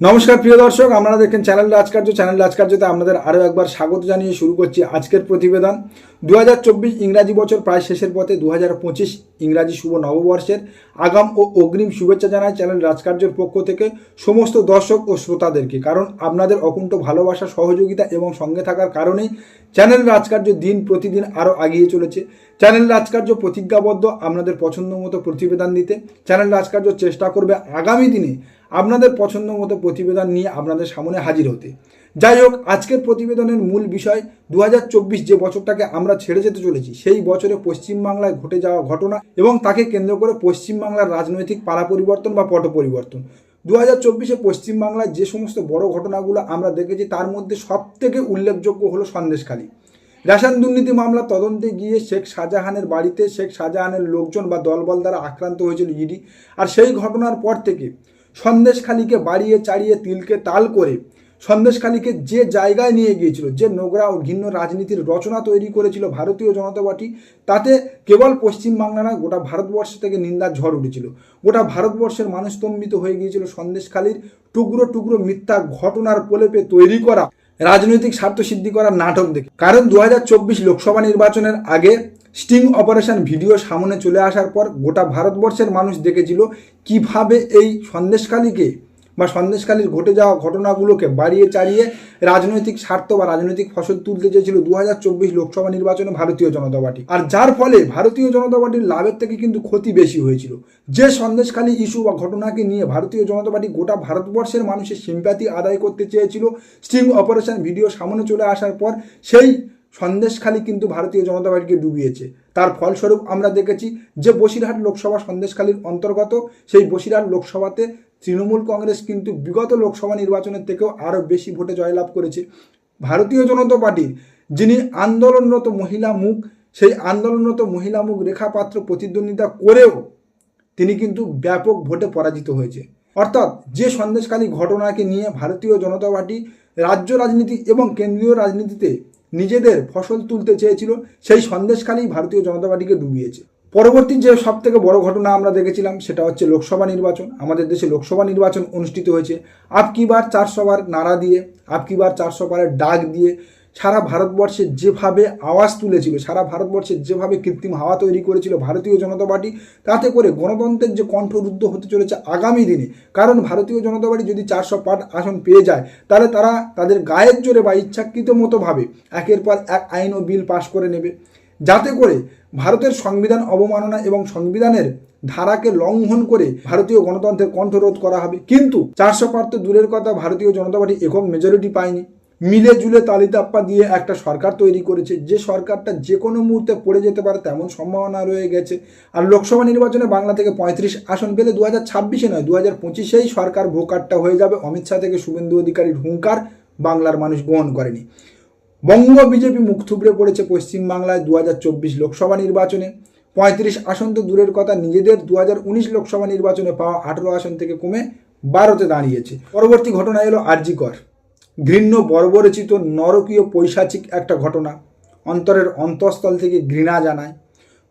নমস্কার, প্রিয় দর্শক, আপনারা দেখেন চ্যানেল রাজকার্য। চ্যানেল রাজকার্যতে আপনাদের আরও একবার স্বাগত জানিয়ে শুরু করছি আজকের প্রতিবেদন। দু ইংরাজি বছর প্রায় শেষের পথে দু হাজার পঁচিশ ইংরাজি শুভ নববর্ষের আগাম ও অগ্রিম শুভেচ্ছা জানায় চ্যানেল রাজকার্যের পক্ষ থেকে সমস্ত দর্শক ও শ্রোতাদেরকে। কারণ আপনাদের অকুণ্ঠ ভালোবাসা, সহযোগিতা এবং সঙ্গে থাকার কারণেই চ্যানেল রাজকার্য দিন প্রতিদিন আরও এগিয়ে চলেছে। চ্যানেল রাজকার্য প্রতিজ্ঞাবদ্ধ আপনাদের পছন্দ মতো প্রতিবেদন দিতে চ্যানেল রাজকার্য চেষ্টা করবে আগামী দিনে। আপনাদের পছন্দ মতো প্রতিবেদন নিয়ে আপনাদের সামনে হাজির হতে। যাই হোক, আজকের প্রতিবেদনের মূল বিষয় দু হাজার চব্বিশ যে বছরটাকে আমরা ছেড়ে যেতে চলেছি, সেই বছরে পশ্চিমবাংলায় ঘটে যাওয়া ঘটনা এবং তাকে কেন্দ্র করে পশ্চিমবাংলার রাজনৈতিক পালা পরিবর্তন বা পট পরিবর্তন। দু হাজার চব্বিশে পশ্চিমবাংলায় যে সমস্ত বড় ঘটনাগুলো আমরা দেখেছি, তার মধ্যে সবথেকে উল্লেখযোগ্য হলো সন্দেশখালী। রেশন দুর্নীতি মামলা তদন্তে গিয়ে শেখ শাহজাহানের বাড়িতে শেখ শাহজাহানের লোকজন বা দলবল দ্বারা আক্রান্ত হয়েছিল ইডি। আর সেই ঘটনার পর থেকে সন্দেশখালীকে বাড়িয়ে চাড়িয়ে তিলকে তাল করে সন্দেশখালীকে যে জায়গায় নিয়ে গিয়েছিল, যে নোংরা ও ঘিন্ন রাজনীতির রচনা তৈরি করেছিল ভারতীয় জনতা পার্টি, তাতে কেবল পশ্চিমবাংলা না গোটা ভারতবর্ষ থেকে নিন্দার ঝড় উঠেছিল। গোটা ভারতবর্ষের মানুষ স্তম্ভিত হয়ে গিয়েছিল সন্দেশখালীর টুকরো টুকরো মিথ্যা ঘটনার প্রলেপে তৈরি করা, রাজনৈতিক স্বার্থ সিদ্ধি করার নাটক দেখে। কারণ দু হাজার চব্বিশ লোকসভা নির্বাচনের আগে স্টিং অপারেশন ভিডিও সামনে চলে আসার পর গোটা ভারতবর্ষের মানুষ দেখেছিল কীভাবে এই সন্দেশকালীকে বা সন্দেশকালীর ঘটে যাওয়া ঘটনাগুলোকে বাড়িয়ে চাড়িয়ে রাজনৈতিক স্বার্থ বা রাজনৈতিক ফসল তুলতে চেয়েছিল দু লোকসভা নির্বাচনে ভারতীয় জনতা পার্টি। আর যার ফলে ভারতীয় জনতা পার্টির লাভের থেকে কিন্তু ক্ষতি বেশি হয়েছিল। যে সন্দেশকালী ইস্যু বা ঘটনাকে নিয়ে ভারতীয় জনতা পার্টি গোটা ভারতবর্ষের মানুষের সিম্প্যাথি আদায় করতে চেয়েছিল, স্টিং অপারেশন ভিডিও সামনে চলে আসার পর সেই সন্দেশখালী কিন্তু ভারতীয় জনতা পার্টিকে ডুবিয়েছে। তার ফলস্বরূপ আমরা দেখেছি যে বসিরহাট লোকসভা সন্দেশখালীর অন্তর্গত, সেই বসিরহাট লোকসভাতে তৃণমূল কংগ্রেস কিন্তু বিগত লোকসভা নির্বাচনের থেকেও আরও বেশি ভোটে জয়লাভ করেছে। ভারতীয় জনতা পার্টির যিনি আন্দোলনরত মহিলা মুখ, সেই আন্দোলনরত মহিলা মুখ রেখাপাত্র প্রতিদ্বন্দ্বিতা করেও তিনি কিন্তু ব্যাপক ভোটে পরাজিত হয়েছে। অর্থাৎ যে সন্দেশকালী ঘটনাকে নিয়ে ভারতীয় জনতা পার্টি রাজ্য রাজনীতি এবং কেন্দ্রীয় রাজনীতিতে নিজেদের ফসল তুলতে চেয়েছিল, সেই সন্দেশকালেই ভারতীয় জনতা পার্টিকে ডুবিয়েছে। পরবর্তী যে সব থেকে বড় ঘটনা আমরা দেখেছিলাম, সেটা হচ্ছে লোকসভা নির্বাচন। আমাদের দেশে লোকসভা নির্বাচন অনুষ্ঠিত হয়েছে। আপকিবার চারশো বার নাড়া দিয়ে আপকিবার চারশো বারের ডাক দিয়ে সারা ভারতবর্ষে যেভাবে আওয়াজ তুলেছিল, সারা ভারতবর্ষে যেভাবে কৃত্রিম হাওয়া তৈরি করেছিল ভারতীয় জনতা পার্টি, তাতে করে গণতন্ত্রের যে কণ্ঠরুদ্ধ হতে চলেছে আগামী দিনে, কারণ ভারতীয় জনতা পার্টি যদি চারশো পাট আসন পেয়ে যায়, তাহলে তারা তাদের গায়ের জোরে বা ইচ্ছাকৃত মতোভাবে একের পর এক আইন ও বিল পাশ করে নেবে। যাতে করে ভারতের সংবিধান অবমাননা এবং সংবিধানের ধারাকে লঙ্ঘন করে ভারতীয় গণতন্ত্রের কণ্ঠরোধ করা হবে। কিন্তু চারশো পার তো দূরের কথা, ভারতীয় জনতা পার্টি একক মেজরিটি পায়নি। মিলে জুলে তালিতাপ্পা দিয়ে একটা সরকার তৈরি করেছে। যে সরকারটা যে কোনো মুহূর্তে পড়ে যেতে পারে তেমন সম্ভাবনা রয়ে গেছে। আর লোকসভা নির্বাচনে বাংলা থেকে পঁয়ত্রিশ আসন পেলে দু হাজার ছাব্বিশে নয় দু হাজার পঁচিশেই সরকার ভোকারটা হয়ে যাবে। অমিত শাহ থেকে শুভেন্দু অধিকারীর হুঙ্কার বাংলার মানুষ গ্রহণ করেনি। বঙ্গ বিজেপি মুখ থুবড়ে পড়েছে পশ্চিমবাংলায় দু হাজার চব্বিশ লোকসভা নির্বাচনে। পঁয়ত্রিশ আসন তো দূরের কথা, নিজেদের দু হাজার উনিশ লোকসভা নির্বাচনে পাওয়া আঠেরো আসন থেকে কমে বারোতে দাঁড়িয়েছে। পরবর্তী ঘটনা এলো আরজিকর ঘৃণ্য বর্বরচিত নরকীয় পৈশাচিক একটা ঘটনা। অন্তরের অন্তঃস্থল থেকে ঘৃণা জানায়।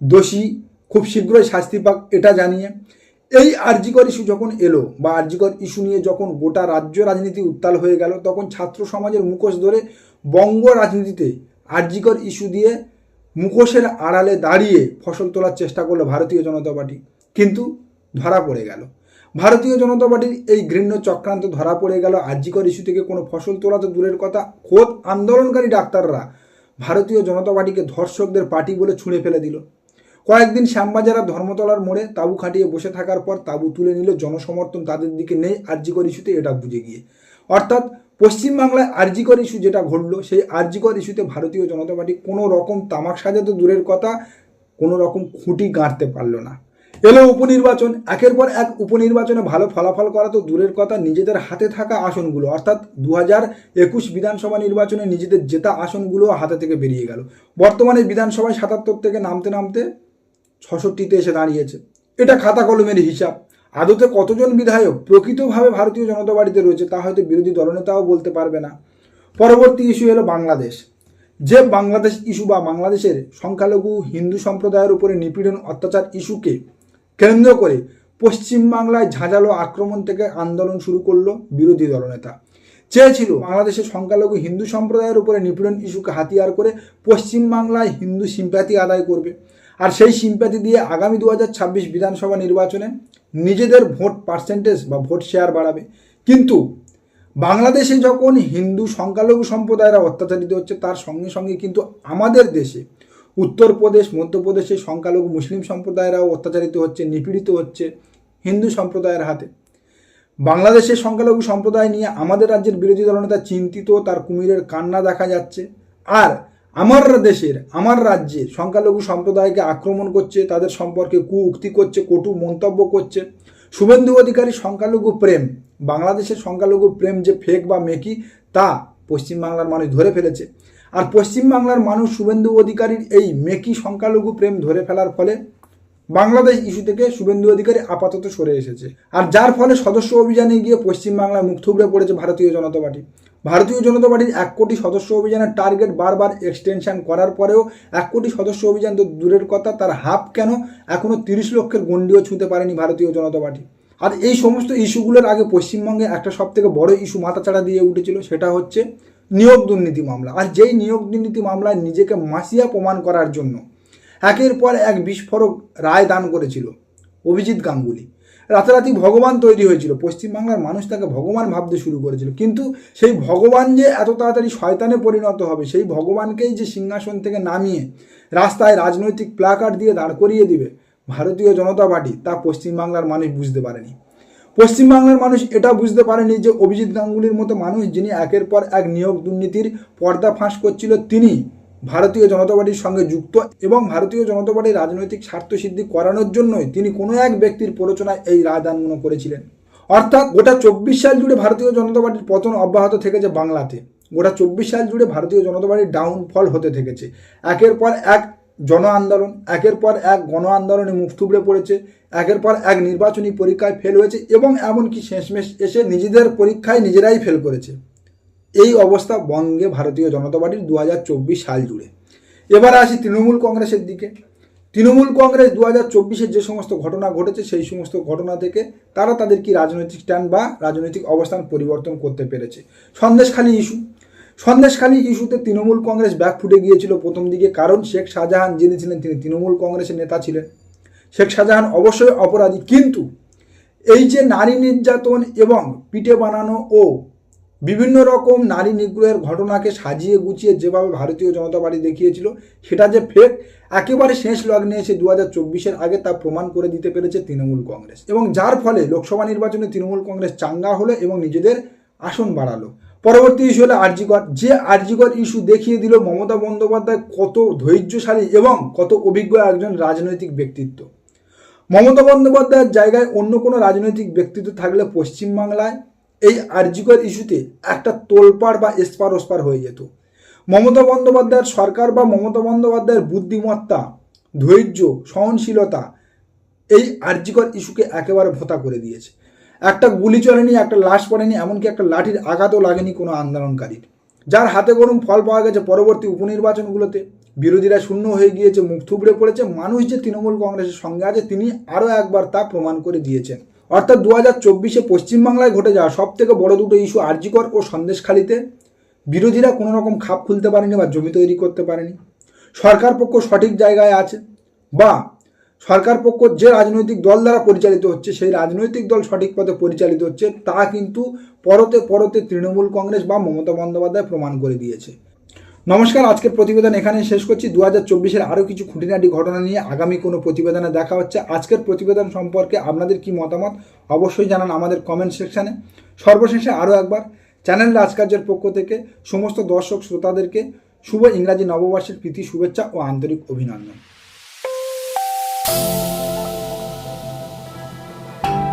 দোষী খুব শীঘ্রই শাস্তি পাক, এটা জানিয়ে। এই আরজিকর ইস্যু যখন এলো বা আরজিকর ইস্যু নিয়ে যখন গোটা রাজ্য রাজনীতি উত্তাল হয়ে গেল, তখন ছাত্র সমাজের মুখোশ ধরে বঙ্গ রাজনীতিতে আরজিকর ইস্যু দিয়ে মুখোশের আড়ালে দাঁড়িয়ে ফসল তোলার চেষ্টা করল ভারতীয় জনতা পার্টি। কিন্তু ধরা পড়ে গেল। ভারতীয় জনতা পার্টির এই ঘৃণ্য চক্রান্ত ধরা পড়ে গেল আর্যিকর ইস্যু থেকে কোনো ফসল তোলা তো দূরের কথা, খোদ আন্দোলনকারী ডাক্তাররা ভারতীয় জনতা পার্টিকে ধর্ষকদের পার্টি বলে ছুঁড়ে ফেলে দিল। কয়েকদিন শ্যামবাজারা ধর্মতলার মোড়ে তাঁবু খাটিয়ে বসে থাকার পর তাঁবু তুলে নিল জনসমর্থন তাদের দিকে নেই আর্যিকর ইস্যুতে, এটা বুঝে গিয়ে। অর্থাৎ পশ্চিমবাংলায় আরজিকর ইস্যু যেটা ঘটলো, সেই আরজিকর ইস্যুতে ভারতীয় জনতা পার্টি কোনো রকম তামাক সাজাতে দূরের কথা, কোনো রকম খুঁটি গাঁড়তে পারল না। এলো উপনির্বাচন, একের পর এক উপনির্বাচনে ভালো ফলাফল করা তো দূরের কথা, নিজেদের হাতে থাকা আসনগুলো। অর্থাৎ দু হাজার একুশ বিধানসভা নির্বাচনে নিজেদের জেতা আসনগুলো হাতে থেকে বেরিয়ে গেল। বর্তমানে বিধানসভায় সাতাত্তর থেকে নামতে নামতে ছষট্টিতে এসে দাঁড়িয়েছে। এটা খাতা কলমের হিসাব। আদতে কতজন বিধায়ক প্রকৃতভাবে ভারতীয় জনতা পার্টিতে রয়েছে তা হয়তো বিরোধী দলনেতাও বলতে পারবে না। পরবর্তী ইস্যু এলো বাংলাদেশ। যে বাংলাদেশ ইস্যু বা বাংলাদেশের সংখ্যালঘু হিন্দু সম্প্রদায়ের উপরে নিপীড়ন অত্যাচার ইস্যুকে কেন্দ্র করে পশ্চিমবাংলায় ঝাঁঝালো আক্রমণ থেকে আন্দোলন শুরু করল বিরোধী দলনেতা। চেয়েছিল বাংলাদেশের সংখ্যালঘু হিন্দু সম্প্রদায়ের উপরে নিপীড়ন ইস্যুকে হাতিয়ার করে পশ্চিমবাংলায় হিন্দু সিম্প্যাথি আদায় করবে। আর সেই সিম্প্যাথি দিয়ে আগামী দু হাজার ছাব্বিশ বিধানসভা নির্বাচনে নিজেদের ভোট পার্সেন্টেজ বা ভোট শেয়ার বাড়াবে। কিন্তু বাংলাদেশে যখন হিন্দু সংখ্যালঘু সম্প্রদায়রা অত্যাচারিত হচ্ছে, তার সঙ্গে সঙ্গে কিন্তু আমাদের দেশে উত্তরপ্রদেশ মধ্যপ্রদেশে সংখ্যালঘু মুসলিম সম্প্রদায়েরাও অত্যাচারিত হচ্ছে, নিপীড়িত হচ্ছে হিন্দু সম্প্রদায়ের হাতে। বাংলাদেশের সংখ্যালঘু সম্প্রদায় নিয়ে আমাদের রাজ্যের বিরোধী দলনেতা চিন্তিত, তার কুমিরের কান্না দেখা যাচ্ছে। আর আমার দেশের, আমার রাজ্যে সংখ্যালঘু সম্প্রদায়কে আক্রমণ করছে, তাদের সম্পর্কে কু উক্তি করছে, কটু মন্তব্য করছে। শুভেন্দু অধিকারী সংখ্যালঘু প্রেম, বাংলাদেশের সংখ্যালঘু প্রেম যে ফেক বা মেকি তা পশ্চিমবাংলার মানুষ ধরে ফেলেছে। আর পশ্চিমবাংলার মানুষ শুভেন্দু অধিকারীর এই মেকি সংখ্যালঘু প্রেম ধরে ফেলার ফলে বাংলাদেশ ইস্যু থেকে শুভেন্দু অধিকারী আপাতত সরে এসেছে। আর যার ফলে সদস্য অভিযানে গিয়ে পশ্চিমবাংলায় মুখ থুবড়ে পড়েছে ভারতীয় জনতা পার্টি। ভারতীয় জনতা পার্টির এক কোটি সদস্য অভিযানের টার্গেট বারবার এক্সটেনশন করার পরেও এক কোটি সদস্য অভিযান তো দূরের কথা, তার হাফ কেন এখনও তিরিশ লক্ষের গণ্ডিও ছুঁতে পারেনি ভারতীয় জনতা পার্টি। আর এই সমস্ত ইস্যুগুলোর আগে পশ্চিমবঙ্গে একটা সব থেকে বড় ইস্যু মাথাচাড়া দিয়ে উঠেছিল, সেটা হচ্ছে নিয়োগ দুর্নীতি মামলা। আর যেই নিয়োগ দুর্নীতি মামলায় নিজেকে মাসিয়া প্রমাণ করার জন্য একের পর এক বিস্ফোরক রায় দান করেছিল অভিজিৎ গাঙ্গুলি। রাতারাতি ভগবান তৈরি হয়েছিল। পশ্চিমবাংলার মানুষ তাকে ভগবান ভাবতে শুরু করেছিল। কিন্তু সেই ভগবান যে এত তাড়াতাড়ি শয়তানে পরিণত হবে, সেই ভগবানকেই যে সিংহাসন থেকে নামিয়ে রাস্তায় রাজনৈতিক প্লাকার্ড দিয়ে দাঁড় করিয়ে দিবে ভারতীয় জনতা পার্টি, তা পশ্চিমবাংলার মানুষ বুঝতে পারেনি। পশ্চিমবাংলার মানুষ এটা বুঝতে পারেনি যে অভিজিৎ গাঙ্গুলির মতো মানুষ যিনি একের পর এক নিয়োগ দুর্নীতির পর্দা ফাঁস করছিল, তিনি ভারতীয় জনতা পার্টির সঙ্গে যুক্ত এবং ভারতীয় জনতা পার্টির রাজনৈতিক স্বার্থসিদ্ধি করানোর জন্যই তিনি কোনো এক ব্যক্তির প্ররোচনায় এই রায়দান করেছিলেন। অর্থাৎ গোটা চব্বিশ সাল জুড়ে ভারতীয় জনতা পার্টির পতন অব্যাহত থেকেছে বাংলাতে। গোটা চব্বিশ সাল জুড়ে ভারতীয় জনতা পার্টির ডাউনফল হতে থেকেছে। একের পর এক জন আন্দোলন, একের পর এক গণ আন্দোলনে মুখ থুবড়ে পড়েছে, একের পর এক নির্বাচনী পরীক্ষায় ফেল হয়েছে এবং এমনকি শেষমেশ এসে নিজেদের পরীক্ষায় নিজেরাই ফেল করেছে। এই অবস্থা বঙ্গে ভারতীয় জনতা পার্টির দু হাজার চব্বিশ সাল জুড়ে। এবার আসি তৃণমূল কংগ্রেসের দিকে। তৃণমূল কংগ্রেস দু হাজার চব্বিশের যে সমস্ত ঘটনা ঘটেছে, সেই সমস্ত ঘটনা থেকে তারা তাদের কি রাজনৈতিক স্ট্যান্ড বা রাজনৈতিক অবস্থান পরিবর্তন করতে পেরেছে? সন্দেশখালী ইস্যু সন্দেশখালী ইস্যুতে তৃণমূল কংগ্রেস ব্যাক ফুটে গিয়েছিল প্রথম দিকে, কারণ শেখ শাহজাহান যিনি ছিলেন, তিনি তৃণমূল কংগ্রেসের নেতা ছিলেন। শেখ শাহজাহান অবশ্যই অপরাধী, কিন্তু এই যে নারী নির্যাতন এবং পিঠে বানানো ও বিভিন্ন রকম নারী নিগ্রহের ঘটনাকে সাজিয়ে গুছিয়ে যেভাবে ভারতীয় জনতা পার্টি দেখিয়েছিল, সেটা যে ফেক একেবারে শেষ লগ্নে এসে দু হাজার চব্বিশের আগে তা প্রমাণ করে দিতে পেরেছে তৃণমূল কংগ্রেস। এবং যার ফলে লোকসভা নির্বাচনে তৃণমূল কংগ্রেস চাঙ্গা হলো এবং নিজেদের আসন বাড়ালো। পরবর্তী ইস্যু হলো আরজিকর। যে আরজিকর ইস্যু দেখিয়ে দিল মমতা বন্দ্যোপাধ্যায় কত ধৈর্যশালী এবং কত অভিজ্ঞ একজন রাজনৈতিক ব্যক্তিত্ব। মমতা বন্দ্যোপাধ্যায়ের জায়গায় অন্য কোনো রাজনৈতিক ব্যক্তিত্ব থাকলে পশ্চিমবাংলায় এই আরজিকর ইস্যুতে একটা তোলপাড় বা এসপার ওসপার হয়ে যেত। মমতা বন্দ্যোপাধ্যায়ের সরকার বা মমতা বন্দ্যোপাধ্যায়ের বুদ্ধিমত্তা, ধৈর্য, সহনশীলতা এই আরজিকর ইস্যুকে একেবারে ভোতা করে দিয়েছে। একটা গুলি চলেনি একটা লাশ পড়েনি, এমনকি একটা লাঠির আঘাতও লাগেনি কোনো আন্দোলনকারীর। যার হাতে গরম ফল পাওয়া গেছে পরবর্তী উপনির্বাচনগুলোতে। বিরোধীরা শূন্য হয়ে গিয়েছে, মুখ থুবড়ে পড়েছে। মানুষ যে তৃণমূল কংগ্রেসের সঙ্গে আছে, তিনি আরও একবার তা প্রমাণ করে দিয়েছেন। অর্থাৎ দু হাজার চব্বিশে পশ্চিমবাংলায় ঘটে যাওয়া সব থেকে বড় দুটো ইস্যু আরজিকর ও সন্দেশখালিতে। বিরোধীরা কোনো রকম খাপ খুলতে পারেনি বা জমি তৈরি করতে পারেনি। সরকার পক্ষ সঠিক জায়গায় আছে বা সরকার পক্ষ যে রাজনৈতিক দল দ্বারা পরিচালিত হচ্ছে, সেই রাজনৈতিক দল সঠিক পথে পরিচালিত হচ্ছে, তা কিন্তু পরতে পরতে তৃণমূল কংগ্রেস বা মমতা বন্দ্যোপাধ্যায় প্রমাণ করে দিয়েছে। নমস্কার, আজকের প্রতিবেদন এখানে শেষ করছি। দু হাজার চব্বিশের আরও কিছু খুঁটিনাটি ঘটনা নিয়ে আগামী কোনো প্রতিবেদনে দেখা হচ্ছে। আজকের প্রতিবেদন সম্পর্কে আপনাদের কি মতামত, অবশ্যই জানান আমাদের কমেন্ট সেকশানে সর্বশেষে আরও একবার, চ্যানেল রাজকার্যের পক্ষ থেকে সমস্ত দর্শক শ্রোতাদেরকে শুভ ইংরাজি নববর্ষের প্রীতি, শুভেচ্ছা ও আন্তরিক অভিনন্দন।